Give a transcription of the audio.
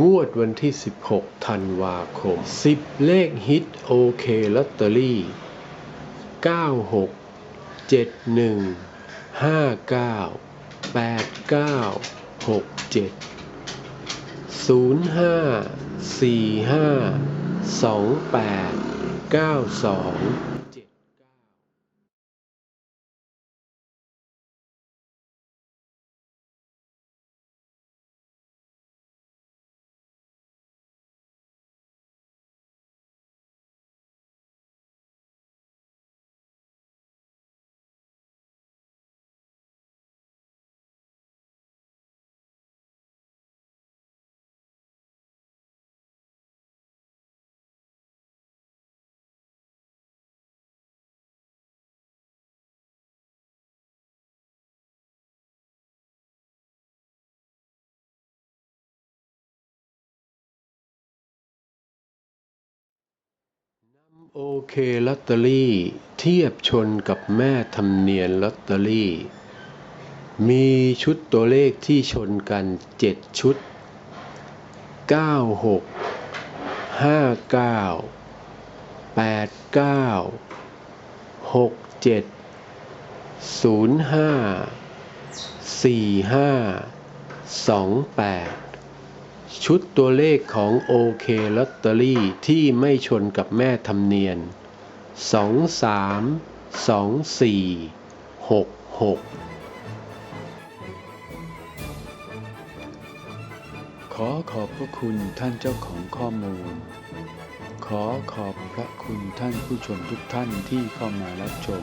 งวดวันที่ 16 ธันวาคม 10 เลขฮิตโอเคลอตเตอรี่ 96 71 59 89 67 05 45 28 92 โอเคลอตเตอรี่ เทียบชนกับแม่ธรรมเนียนลอตเตอรี่ มีชุดตัวเลขที่ชนกัน 7 ชุด 96 59 89 67 05 45 28 ชุดตัวเลขของโอเคลอตเตอรี่ที่ไม่ชนกับแม่ธรรมเนียน 23 24 66 ขอขอบพระคุณท่านเจ้าของข้อมูล ขอขอบพระคุณท่านผู้ชมทุกท่านที่เข้ามารับชม